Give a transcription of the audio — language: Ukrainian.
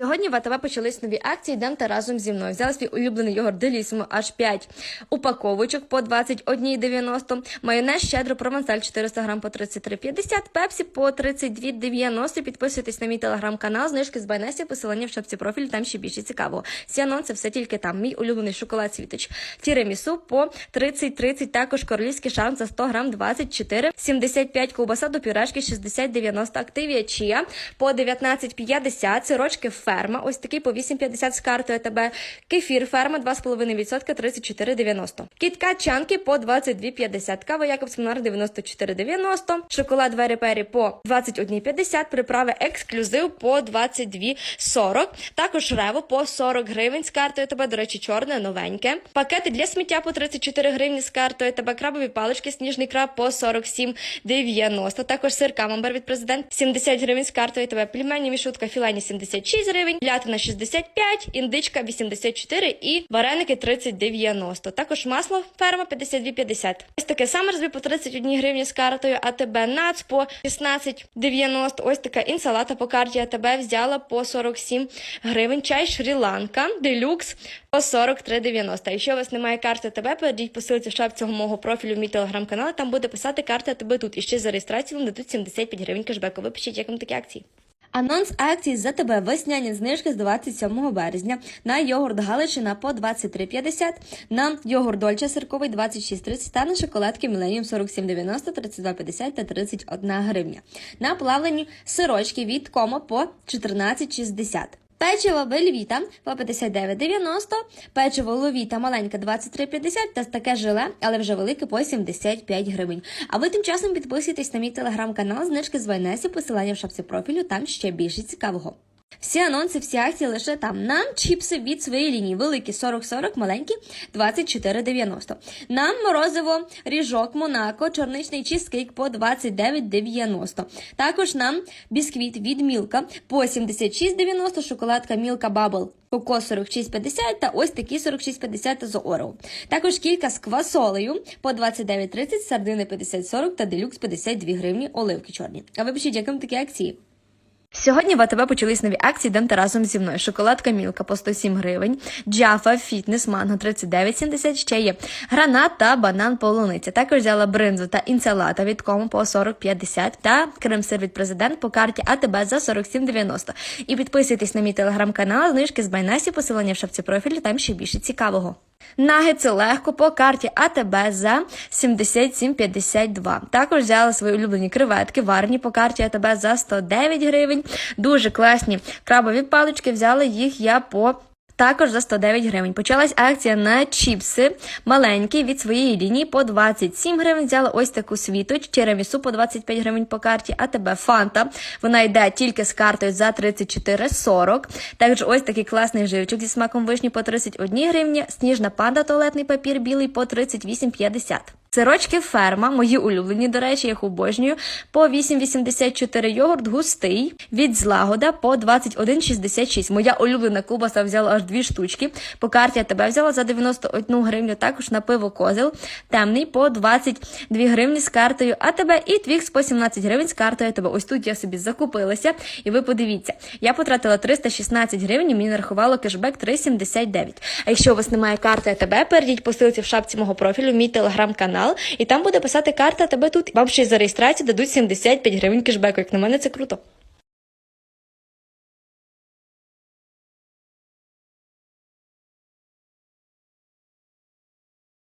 Сьогодні в АТВ почались нові акції. Йдемте разом зі мною. Взяла свій улюблений йогурт Делісимо аж 5 упаковочок по 21,90. Майонез щедро провансаль 400 грам по 33,50. Пепсі по 32,90. Підписуйтесь на мій телеграм-канал. Знижки з Байнесі, посилання в шапці профілю. Там ще більше цікавого. Всі анонси все тільки там. Мій улюблений шоколад світоч. Тіремісу по 30,30. Також королівський шарм за 100 грам 24,75. Ковбаса до пюрешки 60,90. Активія Чія по 19,50. Сирочки ферма. Ось такий по 8,50 з картою тебе. Кефір ферма 2,5% 34,90. Кітка чанки по 22,50. Кава Якобс Монар 94,90. Шоколад Вері Пері по 21,50. Приправи ексклюзив по 22,40. Також рево по 40 гривень з картою тебе. До речі, чорне, новеньке. Пакети для сміття по 34 гривні з картою тебе. Крабові палички, сніжний краб по 47,90. Також сир камамбер від президент 70 гривень з картою тебе. Плімені мішутка філені 76 гривень, лятина 65, індичка 84 і вареники 30,90. Також масло ферма 52,50. Ось таке саме розбі по 31 гривні з картою, АТБ нац по 16,90. Ось така інсалата по карті АТБ взяла по 47 гривень. Чай Шрі-Ланка, делюкс по 43,90. Якщо у вас немає карти АТБ, перейдіть по ссылці в шапці мого профілю в мій телеграм-канал, там буде писати карта АТБ тут. І ще за реєстрацію вам дадуть 75 гривень кешбеку. Ви пишіть, як вам такі акції. Анонс акції за тебе весняні знижки з 27 березня на йогурт Галичина по 23,50, на йогурт Дольче сирковий 26,30 та на шоколадки Міленіум 47,90, 32,50 та 31 гривня. На плавлені сирочки від Комо по 14,60. Печиво Бельвіта по 59,90, печиво Ловіта маленьке 23,50 та таке жиле, але вже велике по 75 гривень. А ви тим часом підписуйтесь на мій телеграм-канал, знижки з Вайнесі, посилання в шапці профілю, там ще більше цікавого. Всі анонси, всі акції лише там. Нам чіпси від своєї лінії. Великі 40-40, маленькі 24,90. Нам морозиво, ріжок, Монако, чорничний чизкейк по 29,90. Також нам бісквіт від Мілка по 76,90, шоколадка Мілка Бабл. Коко 46,50 та ось такі 46,50 з Орео. Також кілька з квасолею по 29,30, сардини 50,40 та делюкс 52 гривні, оливки чорні. А ви пишіть, яким такі акції? Сьогодні в АТБ почались нові акції, йдемте разом зі мною. Шоколадка Мілка по 107 гривень, Джафа, Фітнес, Манго 39,70, ще є гранат та банан полуниця. Також взяла бринзу та інсалата від кому по 40,50 та крем-сир від президент по карті АТБ за 47,90. І підписуйтесь на мій телеграм-канал, знижки з Байнесі, посилання в шапці профілю, там ще більше цікавого. Нагетси легко по карті АТБ за 77,52. Також взяла свої улюблені креветки, варені по карті АТБ за 109 гривень. Дуже класні крабові палички. Взяла їх я по. Також за 109 гривень. Почалась акція на чіпси маленькі від своєї лінії по 27 гривень. Взяла ось таку світоч, черемісу по 25 гривень по карті, а тебе фанта. Вона йде тільки з картою за 34,40. Також ось такий класний живчик зі смаком вишні по 31 гривні. Сніжна панда туалетний папір білий по 38,50. Сирочки ферма, мої улюблені, до речі, їх обожнюю. По 8,84 йогурт густий від злагода по 21,66. Моя улюблена кубаса взяла аж дві штучки. По карті я тебе взяла за 91 гривню. Також на пиво козел темний по 22 гривні з картою. А тебе і твікс по 17 гривень з картою. Тебе ось тут я собі закупилася. І ви подивіться, я потратила 316 гривень. і Мені нарахувало кешбек 3,79. А якщо у вас немає карти АТБ, перейдіть по ссылці в шапці мого профілю, мій телеграм-канал, і там буде писати карта тебе тут. Вам ще й за реєстрацію дадуть 75 гривень кешбеку. Як на мене, це круто.